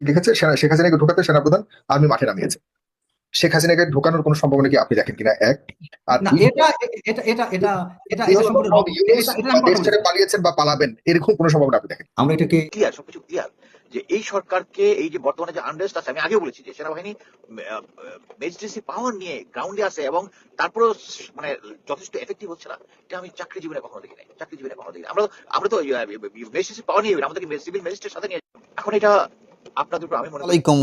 লিখেছে সেনা- শেখ হাসিনাকে ঢোকাতে সেনাপ্রধান আর্মি মাঠে নামিয়েছে। শেখ হাসিনাকে ঢোকানোর কোনো সম্ভাবনা কি আপনি দেখেন কিনা? এক আর পালিয়েছেন বা পালাবেন এরকম কোনো সম্ভাবনা আপনি দেখেন? আমরা এটাকে ক্লিয়ার সবকিছু ক্লিয়ার যে এই সরকারকে এই যে বর্তমানে যে আন্ডারেস্ট আছে আমি আগে বলেছি যে সেনাবাহিনী মেজিস্ট্রেসি পাওয়ার নিয়ে গ্রাউন্ডে আছে এবং তারপরেও মানে যথেষ্ট এফেক্টিভ হচ্ছে না। এটা আমি চাকরি জীবনে কখনো দেখি নাই চাকরি জীবনে কখনো দেখি নাই। আমরা আমরা তো মেজিস্ট্রেসি পাওয়ার নিয়ে আমাদের সিভিল ম্যাজিস্ট্রেট সাথে নিয়ে এখন এটা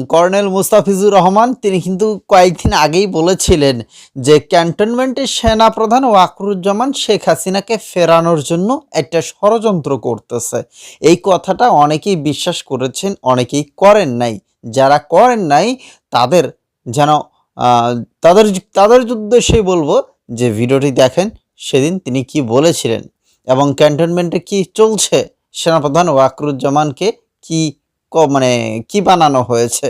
কর্নেল মুস্তাফিজুর রহমান, তিনি কিন্তু কয়েকদিন আগেই বলেছিলেন যে ক্যান্টনমেন্টের সেনা প্রধান ওয়াকরুজ্জামান শেখ হাসিনাকে ফেরানোর জন্য একটা ষড়যন্ত্র করতেছে। এই কথাটা অনেকেই বিশ্বাস করেছেন, অনেকেই করেন নাই। যারা করেন নাই, তাদের যেন তাদের তাদের উদ্দেশ্যে বলব যে ভিডিওটি দেখেন, সেদিন তিনি কি বলেছিলেন এবং ক্যান্টনমেন্টে কি চলছে? সেনাপ্রধান ওয়াকরুজ্জামানকে ক- মানে কি বানানো হয়েছে?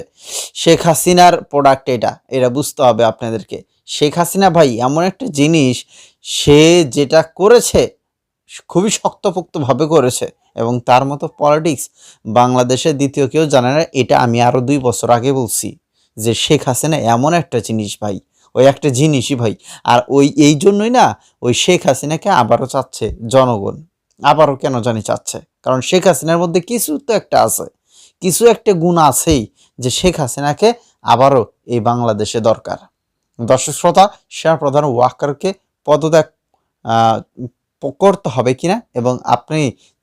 শেখ হাসিনার প্রোডাক্ট এটা এটা বুঝতে হবে আপনাদেরকে। শেখ হাসিনা ভাই, এমন একটা জিনিস, সে যেটা করেছে, খুবই শক্তপোক্তভাবে করেছে, এবং তার মতো পলিটিক্স বাংলাদেশে দ্বিতীয় কেউ জানে না, এটা আমি আরও দুই বছর আগে বলছি, যে শেখ হাসিনা এমন একটা জিনিস ভাই, ওই একটা জিনিসই ভাই, আর ওই, এই জন্যই না, ওই শেখ হাসিনাকে আবারও চাচ্ছে জনগণ, আবারও কেন জানি চাচ্ছে, কারণ শেখ হাসিনার মধ্যে কিছু তো একটা আছে। কিছু একটা গুণ আছেই যে শেখ হাসিনাকে আবারও এই বাংলাদেশে দরকার। দর্শক শ্রোতা সেনাপ্রধান ওয়াকারকে পদত্যাগ করতে হবে কিনা এবং আপনি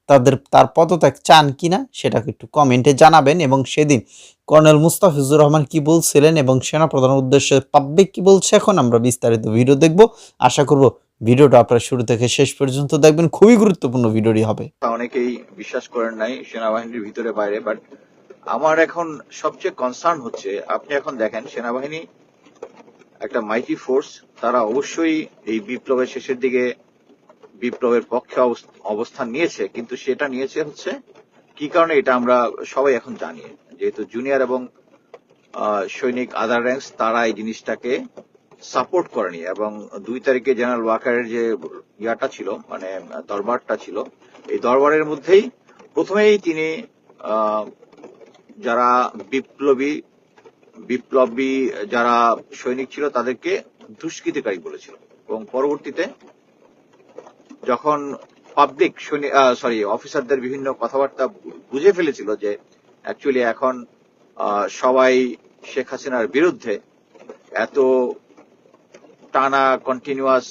তাদের, তার পদত্যাগ চান কিনা সেটাকে একটু কমেন্টে জানাবেন এবং সেদিন কর্নেল মুস্তাফিজুর রহমান কি বলছিলেন এবং সেনাপ্রধানের উদ্দেশ্যে পাবলিক কি বলছে এখন আমরা বিস্তারিত ভিডিও দেখব। আশা করব ভিডিওটা আপনারা শুরু থেকে শেষ পর্যন্ত দেখবেন। খুবই গুরুত্বপূর্ণ ভিডিওটি হবে। অনেকেই বিশ্বাস করেন নাই সেনাবাহিনীর ভিতরে বাইরে বাট আমার এখন সবচেয়ে কনসার্ন হচ্ছে, আপনি এখন দেখেন, সেনাবাহিনী, একটা মাইটি ফোর্স তারা অবশ্যই এই বিপ্লবের শেষের দিকে, বিপ্লবের পক্ষে অবস্থান নিয়েছে, কিন্তু সেটা নিয়েছে হচ্ছে, কি কারণে এটা আমরা সবাই এখন জানি। যেহেতু জুনিয়র এবং সৈনিক আদার র্যাঙ্কস তারা এই জিনিসটাকে সাপোর্ট করেনি, এবং দুই তারিখে জেনারেল ওয়াকারের যে ইয়াটা ছিল মানে দরবারটা ছিল, এই দরবারের মধ্যেই প্রথমেই তিনি যারা বিপ্লবী বিপ্লবী যারা সৈনিক ছিল, তাদেরকে দুষ্কৃতিকারী বলেছিল। এবং পরবর্তীতে যখন পাবলিক সরি অফিসারদের বিভিন্ন কথাবার্তা বুঝে ফেলেছিল যে অ্যাকচুয়ালি এখন সবাই শেখ হাসিনার বিরুদ্ধে এত টানা কন্টিনিউয়াস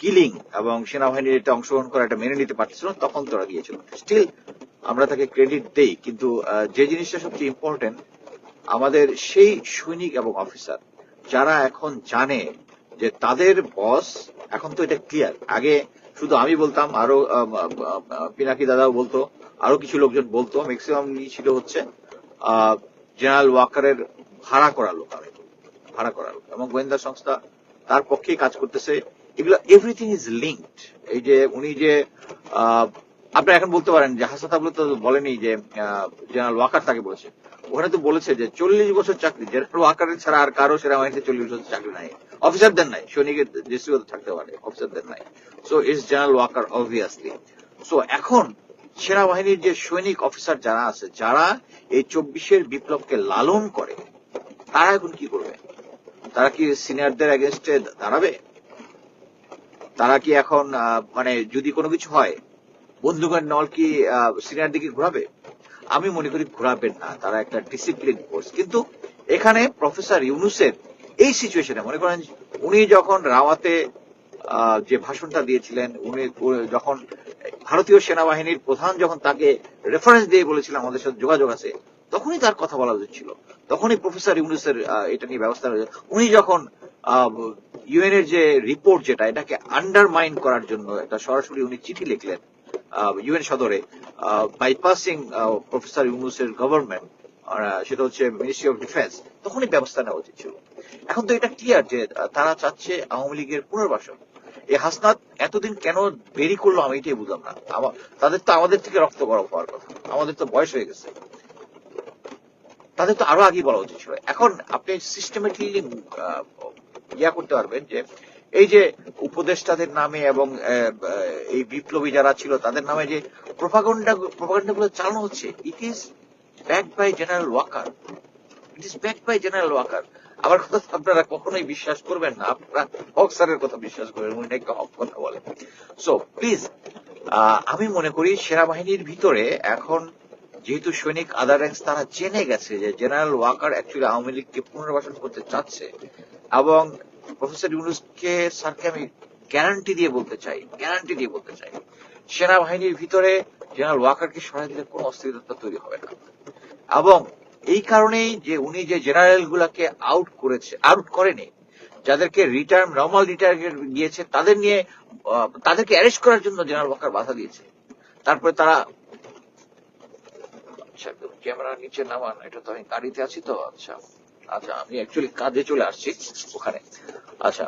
কিলিং এবং সেনাবাহিনীর এতে অংশগ্রহণ করা এটা মেনে নিতে পারছিল, তখন তোরা গিয়েছিল। স্টিল আমরা তাকে ক্রেডিট দেই, কিন্তু যে জিনিসটা সবচেয়ে ইম্পর্টেন্ট আমাদের সেই সৈনিক এবং অফিসার যারা এখন জানে যে তাদের বস এখন তো এটা ক্লিয়ার আগে শুধু আমি বলতাম, আরও পিনাকি দাদাও বলতো, আরও কিছু লোকজন বলতো ম্যাক্সিমাম ছিল হচ্ছে জেনারেল ওয়াকারের ভাড়া করা লোক, আমি ভাড়া করা লোক, এবং গোয়েন্দা সংস্থা তার পক্ষেই কাজ করতেছে। এগুলো এভরিথিং ইজ লিঙ্কড এই যে উনি যে আপনি এখন বলতে পারেন যে হাসাত আবলু তো বলেনি যে জেনারেল ওয়াকার তাকে বলেছে। ওখানে তো বলেছে যে চল্লিশ বছর চাকরি, জেনারেল ওয়াকারের ছাড়া আর কারও সেনাবাহিনীতে চল্লিশ বছর চাকরি নাই। অফিসারদের নাই, সৈনিকের দৃষ্টিগত থাকতে পারে অফিসারদের নাই। So it's general Waker obviously so এখন সেনাবাহিনীর যে সৈনিক অফিসার যারা আছে, যারা এই চব্বিশের বিপ্লবকে লালন করে, তারা এখন কি করবে? তারা কি সিনিয়রদের এগেনস্টে দাঁড়াবে? তারা কি এখন মানে যদি কোনো কিছু হয় বন্দুকের নল কি সিনিয়র দিকে ঘোরাবে? আমি মনে করি ঘোরাবেন না, তারা একটা ডিসিপ্লিন ফোর্স কিন্তু এখানে প্রফেসর ইউনুসের এই সিচুয়েশনে মনে করেন, উনি যখন রাওয়াতে যে ভাষণটা দিয়েছিলেন, উনি যখন ভারতীয় সেনাবাহিনীর প্রধান যখন তাকে রেফারেন্স দিয়ে বলেছিলেন আমাদের সাথে যোগাযোগ আছে, তখনই তার কথা বলা উচিত ছিল। তখনই প্রফেসর ইউনুসের এটা নিয়ে ব্যবস্থা উচিত। উনি যখন ইউএন এর যে রিপোর্ট যেটা, এটাকে আন্ডারমাইন করার জন্য একটা সরাসরি উনি চিঠি লিখলেন ইউএন সদরে বাইপাসিং প্রফেসর ইউনুসের গভর্নমেন্ট সেটা হচ্ছে মিনিস্ট্রি অফ ডিফেন্স তখনই ব্যবস্থা নেওয়া উচিত ছিল। এখন তো এটা ক্লিয়ার যে তারা চাচ্ছে আওয়ামী লীগের পুনর্বাসন। এই হাসনাত এতদিন কেন দেরি করল আমি এটাই বুঝলাম না। তাদের তো আমাদের থেকে রক্ত গরম হওয়ার কথা। আমাদের তো বয়স হয়ে গেছে। তাদের তো আরও আগে বলা উচিত ছিল। এখন আপনি সিস্টেমেটিকলি ইয়া করতে পারবেন যে এই যে উপদেষ্টাদের নামে এবং এই বিপ্লবী যারা ছিল, তাদের নামে যে প্রপাগন্ডা প্রপাগন্ডা গুলো চালানো হচ্ছে it is backed by general Waker it is backed by general Waker আমার কথা আপনারা কখনোই বিশ্বাস করবেন না। আপনারা হক স্যারের কথা বিশ্বাস করবেন, উনি একটা হক কথা বলেন। সো প্লিজ আমি মনে করি সেনাবাহিনীর ভিতরে এখন যেহেতু সৈনিক আদার র্যাঙ্কস তারা জেনে গেছে যে জেনারেল ওয়াকার অ্যাকচুয়ালি আওয়ামী লীগকে পুনর্বাসন করতে চাচ্ছে এবং প্রফেসর ইউনুসকে স্যারকে আমি গ্যারান্টি দিয়ে বলতে চাই গ্যারান্টি দিয়ে বলতে চাই। সেনাবাহিনীর ভিতরে জেনারেল ওয়াকারকে সরাই দিলে কোনো অস্থিরতা তৈরি হবে না। এবং এই কারণেই যে উনি যে জেনারেল গুলাকে আউট করেছে আউট করেনি, যাদেরকে রিটার্ন নর্মাল রিটায়ার গিয়েছে তাদের নিয়ে তাদেরকে অ্যারেস্ট করার জন্য জেনারেল ওয়াকার বাধা দিয়েছে। তারপরে তারা আচ্ছা ক্যামেরা নিচে নামান, এটা তো আমি গাড়িতে আছি তো আচ্ছা। আচ্ছা আমি অ্যাকচুয়ালি কাজে চলে আসছি ওখানে। আচ্ছা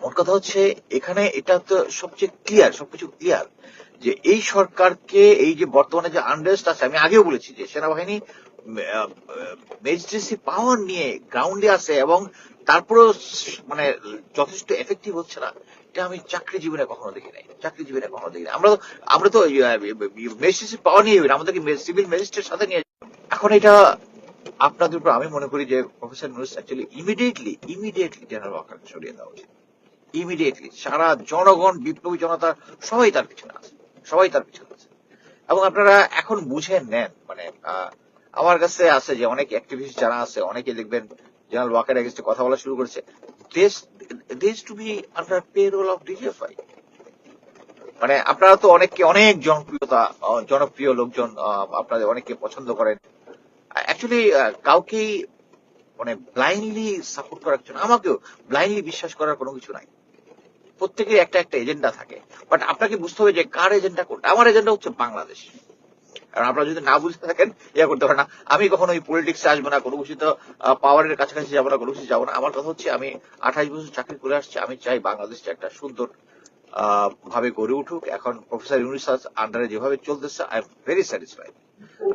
মোট কথা হচ্ছে এখানে এটা তো সবচেয়ে ক্লিয়ার সবকিছু ক্লিয়ার যে এই সরকারকে এই যে বর্তমানে যে আনরেস্ট আছে, আমি আগেও বলেছি যে সেনাবাহিনী ম্যাজিস্ট্রেসি পাওয়ার নিয়ে গ্রাউন্ডে আছে এবং তারপরেও মানে যথেষ্ট এফেক্টিভ হচ্ছে না। এটা আমি চাকরি জীবনে কখনো দেখি নাই, চাকরি জীবনে কখনো দেখি আমরা তো আমরা তো ম্যাজিস্ট্রেসি পাওয়ার নিয়ে, আমাদেরকে সিভিল ম্যাজিস্ট্রেট সাথে নিয়ে এখন এটা আপনাদের উপর আমি মনে করি যে professor Nurus actually immediately immediately general ওয়াকারকে সরিয়ে দেওয়া উচিত। ইমিডিয়েটলি সারা জনগণ, বিপ্লবী জনতা, সবাই তার পিছনে আছে। সবাই তার পিছনে আছে। এবং আপনারা এখন বুঝে নেন মানে আমার কাছে আছে যে অনেক অ্যাক্টিভিস্ট যারা আছে, অনেকে দেখবেন জেনারেল ওয়াকার এগেন্স্টে কথা বলা শুরু করেছে। দেশ to be under payroll of DGFI মানে আপনারা তো অনেককে, অনেক জনপ্রিয়তা জনপ্রিয় লোকজন আপনাদের অনেককে পছন্দ করেন। অ্যাকচুয়ালি কাউকেই মানে ব্লাইন্ডলি সাপোর্ট করার না আমাকেও ব্লাইন্ডলি বিশ্বাস করার কোনো কিছু নাই। প্রত্যেকের একটা একটা এজেন্ডা থাকে। বাট আপনাকে বুঝতে হবে যে, কার এজেন্ডা কোনটা? আমার এজেন্ডা হচ্ছে বাংলাদেশ। কারণ আপনারা যদি না বুঝতে থাকেন, ইয়া করতে পারেন না। আমি কখনো ওই পলিটিক্সে আসব না, কোনো কিছু তো পাওয়ারের কাছাকাছি যাব না, কোনো কিছু যাব না। আমার কথা হচ্ছে, আমি আঠাশ বছর চাকরি করে আসছি, আমি চাই বাংলাদেশটা একটা সুন্দর ভাবে গড়ে উঠুক। এখন প্রফেসর ইউনিস আন্ডারে যেভাবে চলতেছে আই এম ভেরি স্যাটিসফাইড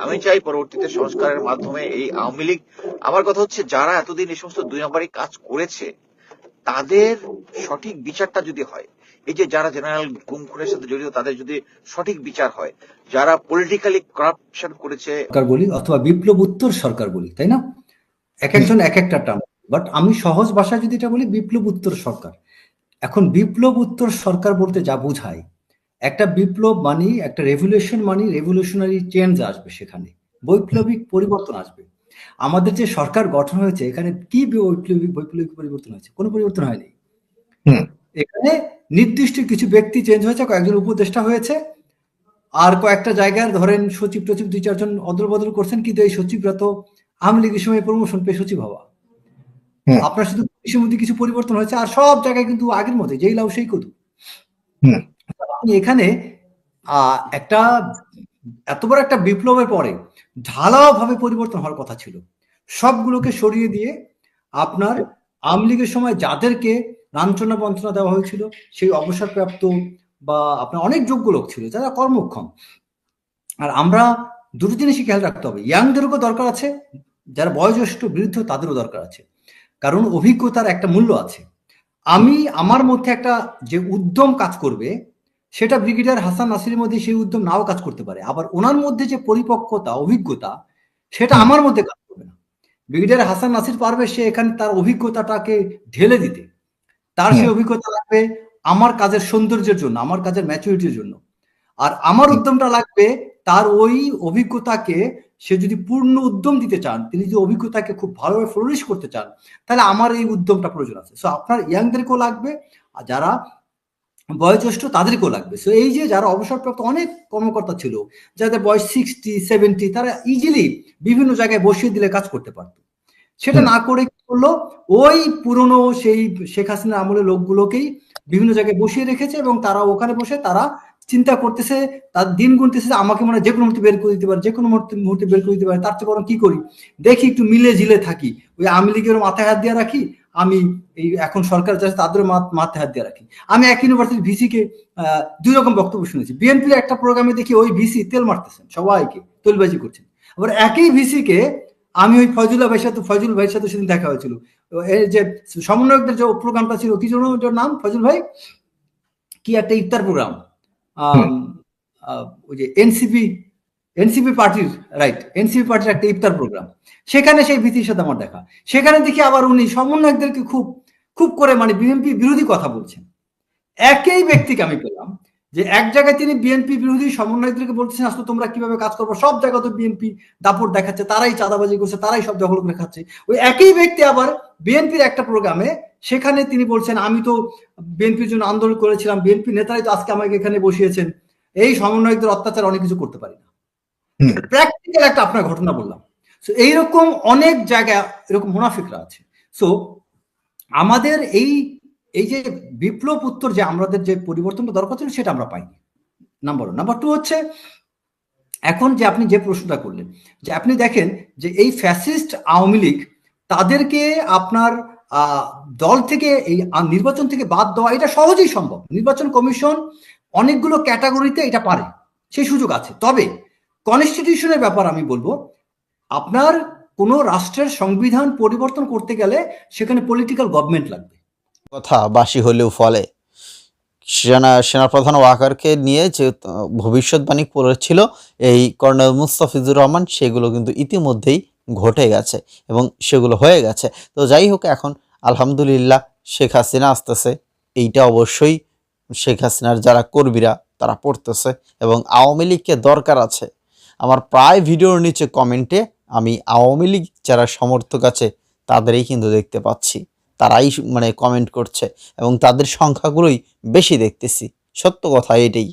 আমি চাই পরবর্তীতে সংস্কারের মাধ্যমে এই আওয়ামী লীগ আমার কথা হচ্ছে, যারা এতদিন এই সমস্ত দুই নম্বরই কাজ করেছে, তাদের সঠিক বিচারটা যদি হয়, এই যে যারা জেনারেল গুম খুনের সাথে জড়িত, তাদের যদি সঠিক বিচার হয়, যারা পলিটিক্যালি করাপশন করেছে সরকার বলি অথবা বিপ্লব উত্তর সরকার বলি, তাই না? এক একজন এক একটা টার্ম বাট আমি সহজ ভাষায় যদি এটা বলি, বিপ্লব উত্তর সরকার। এখন বিপ্লব উত্তর সরকার বলতে যা বোঝায় একটা বিপ্লব মানি একটা রেভলিউশন মানি রেভলিউশনারি চেঞ্জ আসবে সেখানে। বৈপ্লবিক পরিবর্তন আসবে। আমাদের যে সরকার গঠন হয়েছে এখানে কি বৈপ্লবিক বৈপ্লবিক পরিবর্তন হয়েছে? কোনো পরিবর্তন হয়নি। এখানে নির্দিষ্ট কিছু ব্যক্তি চেঞ্জ হয়েছে কয়েকজন উপদেষ্টা হয়েছে। আর কয়েকটা জায়গায় ধরেন সচিব টচিব দুই চারজন অদল বদল করছেন কিন্তু এই সচিবরা তো আওয়ামী লীগের সময় প্রমোশন পেয়ে সচিব হওয়া। আপনার শুধু মধ্যে কিছু পরিবর্তন হয়েছে আর সব জায়গায় কিন্তু আগের মতো যেই লাউ সেই কদু। আপনি এখানে একটা এত বড় একটা বিপ্লবের পরে ঢালাও ভাবে পরিবর্তন হওয়ার কথা ছিল। সবগুলোকে সরিয়ে দিয়ে আপনার আওয়ামী লীগের সময় যাদেরকে লাঞ্ছনা বঞ্চনা দেওয়া হয়েছিল, সেই অবসরপ্রাপ্ত বা আপনার অনেক যোগ্য লোক ছিল, যারা কর্মক্ষম। আর আমরা দুটো জিনিসই খেয়াল রাখতে হবে। ইয়াংদেরও দরকার আছে, যারা বয়োজ্যেষ্ঠ বৃদ্ধ তাদেরও দরকার আছে। কারণ অভিজ্ঞতার একটা মূল্য আছে। আমি, আমার মধ্যে একটা যে উদ্যম কাজ করবে সেটা ব্রিগেডিয়ার হাসান নাসিরের মধ্যে সেই উদ্যম নাও কাজ করতে পারে। আবার ওনার মধ্যে যে পরিপক্কতা অভিজ্ঞতা সেটা আমার মধ্যে কাজ করবে না। ব্রিগেডিয়ার হাসান নাসির পারবে সে এখানে তার অভিজ্ঞতাটাকে ঢেলে দিতে। তার সেই অভিজ্ঞতা লাগবে আমার কাজের সৌন্দর্যের জন্য আমার কাজের ম্যাচুরিটির জন্য। আর আমার উদ্যমটা লাগবে তার ওই অভিজ্ঞতাকে সে যদি পূর্ণ উদ্যম দিতে চান তিনি যদি অভিজ্ঞতাকে খুব ভালোভাবে ফ্লোরিশ করতে চান তাহলে আমার এই উদ্যমটা প্রয়োজন আছে। সো আপনার ইয়াংদেরকেও লাগবে আর যারা বয়োজ্যেষ্ঠ তাদেরকেও লাগবে। সো এই যে যারা অবসরপ্রাপ্ত অনেক কর্মকর্তা ছিল, যাদের বয়স সিক্সটি সেভেন্টি তারা ইজিলি বিভিন্ন জায়গায় বসিয়ে দিলে কাজ করতে পারতো। সেটা না করে কি করল? ওই পুরনো সেই শেখ হাসিনার আমলের লোকগুলোকেই বিভিন্ন জায়গায় বসিয়ে রেখেছে এবং তারা ওখানে বসে তারা চিন্তা করতেছে, তার দিন গুনতেছে আমাকে মনে হয় যে কোনো মুহূর্তে বের করে দিতে পারে, যে কোনো মুহূর্তে মুহূর্তে বের করে দিতে পারে, তার চেয়ে বরং কি করি? দেখি একটু মিলে ঝিলে থাকি। ওই আওয়ামী লীগের মাথায় হাত দিয়ে রাখি আমি এই এখন সরকার যাচ্ছে তাদের মাথ- হাত দিয়ে রাখি। আমি এক ইউনিভার্সিটি ভিসি কে আহ, দুই রকম বক্তব্য শুনেছি। বিএনপির একটা প্রোগ্রামে দেখি ওই ভিসি তেল মারতেছেন সবাইকে তেলবাজি করছেন। আবার একই ভিসি কে আমি ওই ফজলুল্লাহ ভাইয়ের সাথে ফজল ভাইয়ের সাথে সেদিন দেখা হয়েছিল। এই যে সমন্বয়কদের যে প্রোগ্রামটা ছিল কি জন্য ওটার নাম ফজল ভাই? কি একটা ইফতার প্রোগ্রাম ওই যে এনসিপি এনসিপি পার্টির রাইট এনসিপি পার্টির একটা ইফতার প্রোগ্রাম সেখানে সেই ভীতির সাথে আমার দেখা। সেখানে দেখি আবার উনি সমন্বয়কদেরকে খুব খুব করে মানে বিএনপি বিরোধী কথা বলছেন। একই ব্যক্তিকে আমি পেলাম যে এক জায়গায় তিনি বিএনপি বিরোধী সমন্বয়কদেরকে বলছেন আসলে তোমরা কীভাবে কাজ করব? সব জায়গায় তো বিএনপি দাপট দেখাচ্ছে, তারাই চাঁদাবাজি করছে, তারাই সব দখল করে খাচ্ছে। ওই একই ব্যক্তি আবার বিএনপির একটা প্রোগ্রামে সেখানে তিনি বলছেন, আমি তো বিএনপির জন্য আন্দোলন করেছিলাম বিএনপি নেতারাই তো আজকে আমাকে এখানে বসিয়েছেন। এই সমন্বয়কদের অত্যাচার অনেক কিছু করতে পারি না। প্র্যাকটিক্যাল একটা আপনার ঘটনা বললাম। সো এইরকম অনেক জায়গায় এরকম মুনাফিকরা আছে। সো আমাদের এই এই যে বিপ্লব উত্তর যে আমাদের যে পরিবর্তনটা দরকার ছিল সেটা আমরা পাইনি। নাম্বার নাম্বার টু হচ্ছে, এখন যে আপনি যে প্রশ্নটা করলেন, যে আপনি দেখেন যে এই ফ্যাসিস্ট আওয়ামী লীগ তাদেরকে আপনার দল থেকে এই নির্বাচন থেকে বাদ দেওয়া এটা সহজেই সম্ভব। নির্বাচন কমিশন অনেকগুলো ক্যাটাগরিতে এটা পারে। সেই সুযোগ আছে। তবে কনস্টিটিউশনের ব্যাপার আমি বলব। আপনার কোনো রাষ্ট্রের সংবিধান পরিবর্তন করতে গেলে সেখানে পলিটিক্যাল গভর্নমেন্ট লাগবে। কথা বাসি হলেও ফলে। সেনা, সেনাপ্রধান ওয়াকারকে নিয়ে যে ভবিষ্যৎবাণী করেছিল এই কর্নেল মুস্তাফিজুর রহমান, সেগুলো কিন্তু ইতিমধ্যেই ঘটে গেছে এবং সেগুলো হয়ে গেছে। তো যাই হোক, এখন আলহামদুলিল্লাহ শেখ হাসিনা আসতেছে। এইটা অবশ্যই শেখ হাসিনার যারা কর্মীরা, তারা পড়তেছে এবং আওয়ামী লীগকে দরকার আছে। আমার প্রায় ভিডিওর নিচে কমেন্টে আমি আওয়ামী লীগ যারা সমর্থক আছে, তাদেরই কিন্তু দেখতে পাচ্ছি। তারাই মানে কমেন্ট করছে এবং তাদের সংখ্যাগুলোই বেশি দেখতেছি। সত্য কথা এটাই।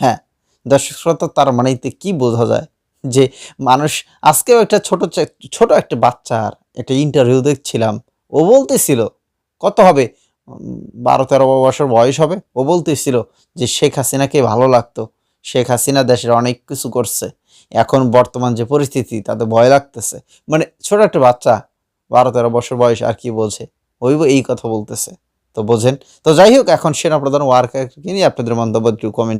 হ্যাঁ দর্শক শ্রোতা, তার মানে এতে কি বোঝা যায় যে মানুষ আজকেও একটা ছোট ছোট একটা বাচ্চার একটা ইন্টারভিউ দেখছিলাম, ও বলতেছিল, কত হবে? বারো তেরো বছর বয়স হবে। ও বলতেছিল যে শেখ হাসিনাকে ভালো লাগতো। শেখ হাসিনা দেশের অনেক কিছু করছে। এখন বর্তমান যে পরিস্থিতি, তাতে ভয় লাগতেছে। মানে ছোট একটা বাচ্চা, বারো তেরো বছর বয়স, আর কি বলছে? ওই এই কথা বলতেছে। তো বোঝেন? তো যাই হোক, এখন সেনাপ্রধান ওয়ার্কারকে নিয়ে আপনাদের মন্তব্য কমেন্ট